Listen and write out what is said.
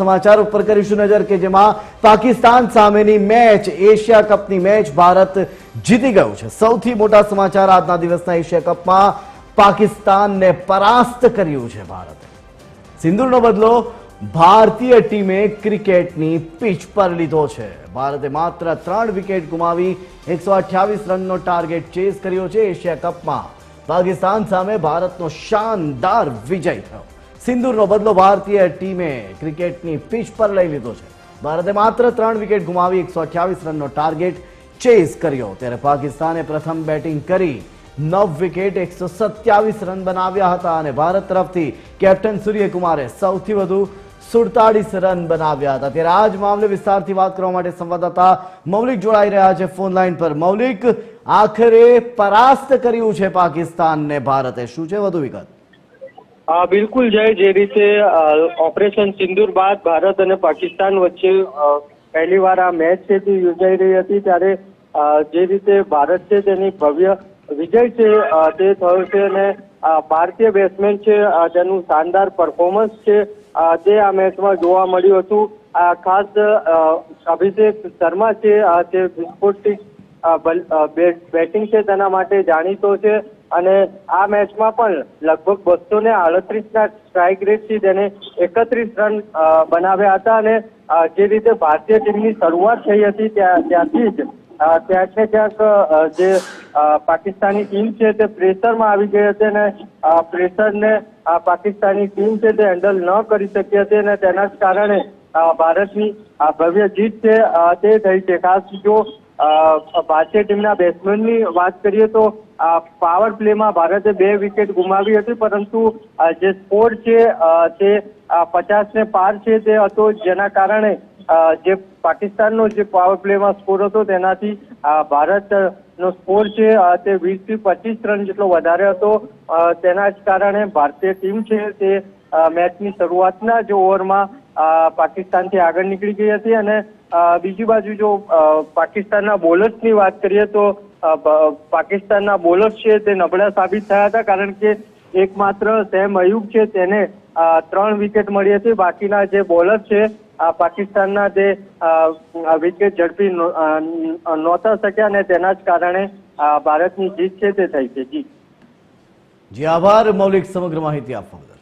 સમાચાર ઉપર કરીશું નજર કે જેમાં પાકિસ્તાન સામેની મેચ, એશિયા કપની મેચ ભારત જીતી ગયું છે. સૌથી મોટા સમાચાર આજના દિવસના એશિયા કપમાં પાકિસ્તાનને પરાસ્ત કર્યું છે ભારત. સિંદુરનો બદલો ભારતીય ટીમે ક્રિકેટની પીચ પર લીધો છે. ભારતે માત્ર ત્રણ વિકેટ ગુમાવી એકસો રનનો ટાર્ગેટ ચેઝ કર્યો છે એશિયા કપમાં. પાકિસ્તાન સામે ભારતનો શાનદાર વિજય થયો. સિંદૂરનો બદલો ભારતીય ટીમે ક્રિકેટની પીચ પર લઈ લીધો છે. ભારતે માત્ર ત્રણ વિકેટ ગુમાવી એકસો અઠ્યાવીસ રનનો ટાર્ગેટ ચેઝ કર્યો. ત્યારે પાકિસ્તાને પ્રથમ બેટિંગ કરી નવ વિકેટ, એકસો સત્યાવીસ રન બનાવ્યા હતા અને ભારત તરફથી કેપ્ટન સૂર્યકુમારે સૌથી વધુ સુડતાળીસ રન બનાવ્યા હતા. ત્યારે આ જ મામલે વિસ્તારથી વાત કરવા માટે સંવાદદાતા મૌલિક જોડાઈ રહ્યા છે ફોન લાઈન પર. મૌલિક, આખરે પરાસ્ત કર્યું છે પાકિસ્તાનને ભારતે. શું છે વધુ વિગત? બિલકુલ, જય, જે રીતે ઓપરેશન સિંદુર બાદ ભારત અને પાકિસ્તાન વચ્ચે પહેલી વાર આ મેચ છે તે યોજાઈ રહી હતી, ત્યારે જે રીતે ભારત છે તેની ભવ્ય વિજય છે તે થયો છે અને ભારતીય બેટ્સમેન છે તેનું શાનદાર પરફોર્મન્સ છે તે આ મેચમાં જોવા મળ્યું હતું. ખાસ અભિષેક શર્મા છે તે વિસ્ફોટિક બેટિંગ છે તેના માટે જાણીતો છે. અને આ મેચમાં પણ લગભગ બસો ને આડત્રીસ ના સ્ટ્રાઇક રેટથી તેને એકત્રીસ રન બનાવ્યા હતા અને જે રીતે ભારતીય ટીમની શરૂઆત થઈ હતી ત્યાં, ત્યાંથી જ ત્યાં છે ક્યાંક જે પાકિસ્તાની ટીમ છે તે પ્રેશરમાં આવી ગઈ હતી અને પ્રેશરને પાકિસ્તાની ટીમ છે તે હેન્ડલ ન કરી શકી હતી અને તેના જ કારણે ભારતની ભવ્ય જીત છે તે થઈ છે. ખાસ જો ભારતીય ટીમના બેટ્સમેનની વાત કરીએ તો પાવર પ્લેમાં ભારતે બે વિકેટ ગુમાવી હતી, પરંતુ જે સ્કોર છે તે પચાસ ને પાર છે તે હતો, જેના કારણે જે પાકિસ્તાનનો જે પાવર પ્લેમાં સ્કોર હતો તેનાથી ભારતનો સ્કોર છે તે વીસથી પચીસ રન જેટલો વધારે હતો. તેના જ કારણે ભારતીય ટીમ છે તે મેચની શરૂઆતના જ ઓવરમાં પાકિસ્તાનથી આગળ નીકળી ગઈ હતી અને બીજી બાજુ જો પાકિસ્તાનના બોલર્સની વાત કરીએ તો પાકિસ્તાનના બોલર્સ છે તે નબળા સાબિત થયા હતા કારણ કે એકમાત્ર સેમ અયુબ છે તેને ત્રણ વિકેટ મળી હતી. બાકીના જે બોલર છે આ પાકિસ્તાનના અ, વિકેટ ઝડપી નહોતા શક્યા અને તેના જ કારણે ભારતની જીત છે તે થઈ છે. જી. જી આભાર. મૌલિક સમગ્ર માહિતી આપવા